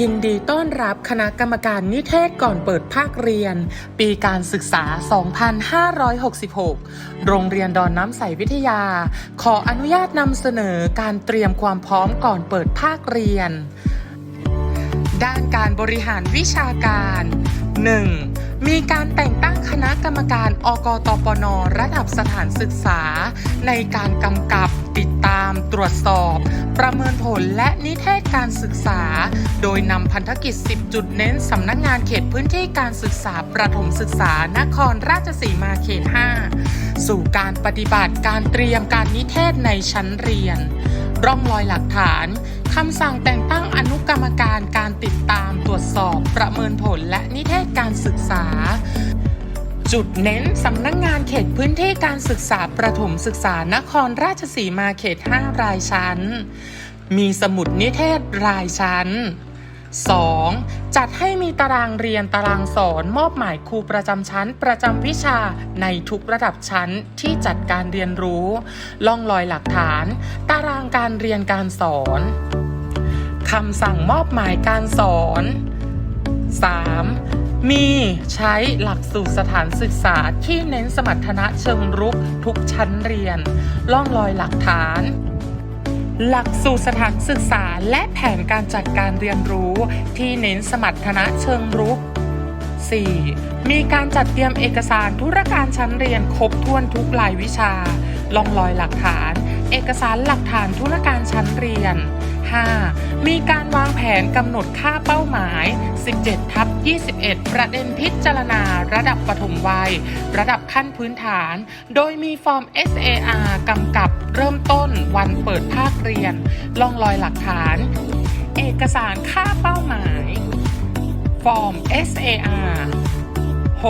ยินดีต้อนรับคณะกรรมการนิเทศก่อนเปิดภาคเรียน ปีการศึกษา 2566 โรงเรียนดอนน้ำใสวิทยา ขออนุญาตนำเสนอการเตรียมความพร้อมก่อนเปิดภาคเรียน ด้านการบริหารวิชาการ 1. มีการแต่งตั้งคณะกรรมการอกตปน ระดับสถานศึกษา ในการกำกับติดตามตรวจสอบ ประเมินผลและนิเทศการศึกษา โดยนำพันธกิจ 10 จุดเน้นสำนักงานเขตพื้นที่การศึกษาประถมศึกษานครราชสีมาเขต 5 สู่การปฏิบัติการเตรียมการนิเทศในชั้นเรียน ร่องรอยหลักฐานคำสั่งแต่งตั้งอนุกรรมการการติดตามตรวจสอบประเมินผลและนิเทศการศึกษา จุดเน้นสำนักงงานเขตพื้นที่การศึกษาประถมศึกษานครราชสีมาเขต 5 รายชั้น มีสมุดนิเทศรายชั้น 2. จัดให้มีตารางเรียนตารางสอนมอบหมายครูประจำชั้นประจำวิชาในทุกระดับชั้นที่จัดการเรียนรู้ล่องลอยหลักฐาน ตารางการเรียนการสอนคำสั่งมอบหมายการสอน 3. มีใช้หลักสูตรสถานศึกษาที่เน้นสมรรถนะเชิงรุกทุกชั้นเรียน ล่องลอยหลักฐาน หลักสูตรสถานศึกษาและแผนการจัดการเรียนรู้ที่เน้นสมรรถนะเชิงรุก 4. มีการจัดเตรียมเอกสารธุรการชั้นเรียนครบถ้วนทุกรายวิชาลองลอยหลักฐาน เอกสารหลักฐานธุรการชั้นเรียน 5. มีการวางแผนกำหนดค่าเป้าหมาย 17 ทับ 21 ประเด็นพิจารณา ระดับปฐมวัย ระดับขั้นพื้นฐาน โดยมีฟอร์ม SAR กำกับเริ่มต้นวันเปิดภาคเรียนลองลอยหลักฐาน เอกสารค่าเป้าหมาย ฟอร์ม SAR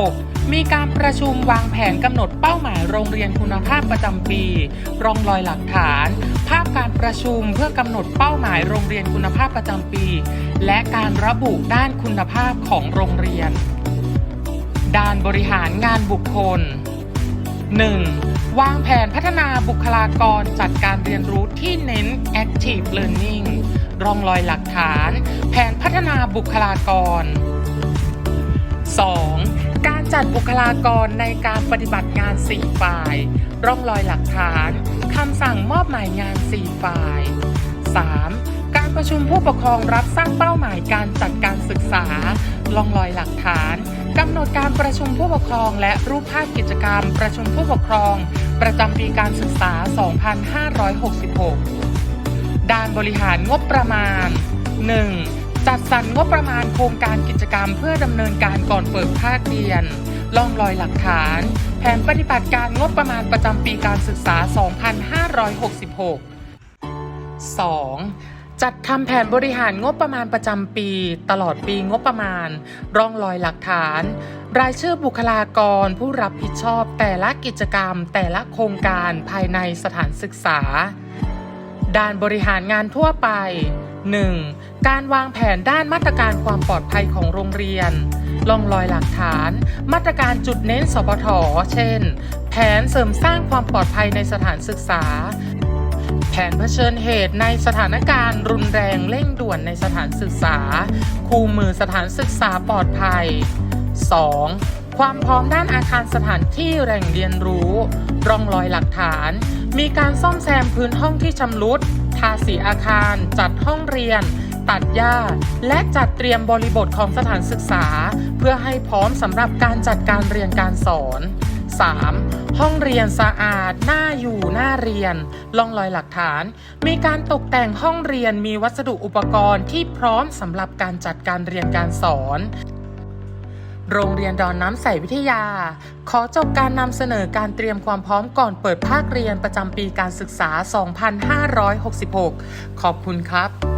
6. มีการประชุมวางแผนกำหนดเป้าหมายโรงเรียนคุณภาพประจำปีร่องรอยหลักฐาน ภาพการประชุมเพื่อกำหนดเป้าหมายโรงเรียนคุณภาพประจำปี และการระบุด้านคุณภาพของโรงเรียน ด้านบริหารงานบุคคล 1. วางแผนพัฒนาบุคลากรจัดการเรียนรู้ที่เน้น active learning ร่องรอยหลักฐาน แผนพัฒนาบุคลากร 2. จัดบุคลากรในการปฏิบัติงาน 4 ฝ่าย ร่องรอยหลักฐานคำสั่งมอบหมายงาน 4 ฝ่าย 3. การประชุมผู้ปกครองรับสร้างเป้าหมายการจัดการศึกษาล่องรอยหลักฐานกำหนดการประชุมผู้ปกครอง และรูปภาพกิจกรรม ประชุมผู้ปกครอง ประจำปีการศึกษา 2566 ด้านบริหารงบประมาณ 1. จัดสรรงบประมาณโครงการกิจกรรม เพื่อดำเนินการก่อนเปิดภาคเรียนล่องรอยหลักฐาน แผนปฏิบัติการงบประมาณประจำปีการศึกษา 2566 2. จัดทำแผนบริหารงบประมาณประจำปี ตลอดปีงบประมาณ ร่องรอยหลักฐาน รายชื่อบุคลากรผู้รับผิดชอบแต่ละกิจกรรม แต่ละโครงการภายในสถานศึกษา ด้านบริหารงานทั่วไป 1. การวางแผนด้านมาตรการความปลอดภัยของโรงเรียนล่องรอยหลักฐาน มาตรการจุดเน้นสปทเช่น แผนเสริมสร้างความปลอดภัยในสถานศึกษา แผนเผชิญเหตุในสถานการณ์รุนแรงเร่งด่วนในสถานศึกษา คู่มือสถานศึกษาปลอดภัย 2. ความพร้อมด้านอาคารสถานที่แหล่งเรียนรู้ ร่องรอยหลักฐาน มีการซ่อมแซมพื้นห้องที่ชำรุดาสีอาคาร จัดห้องเรียน ตัดหญ้า และจัดเตรียมบริบทของสถานศึกษา เพื่อให้พร้อมสำหรับการจัดการเรียนการสอน 3. ห้องเรียนสะอาดน่าอยู่น่าเรียนล่องรอยหลักฐาน มีการตกแต่งห้องเรียนมีวัสดุอุปกรณ์ที่พร้อมสำหรับการจัดการเรียนการสอน โรงเรียนดอนน้ำใสวิทยา ขอจบการนำเสนอการเตรียมความพร้อมก่อนเปิดภาคเรียนประจำปีการศึกษา 2566 ขอบคุณครับ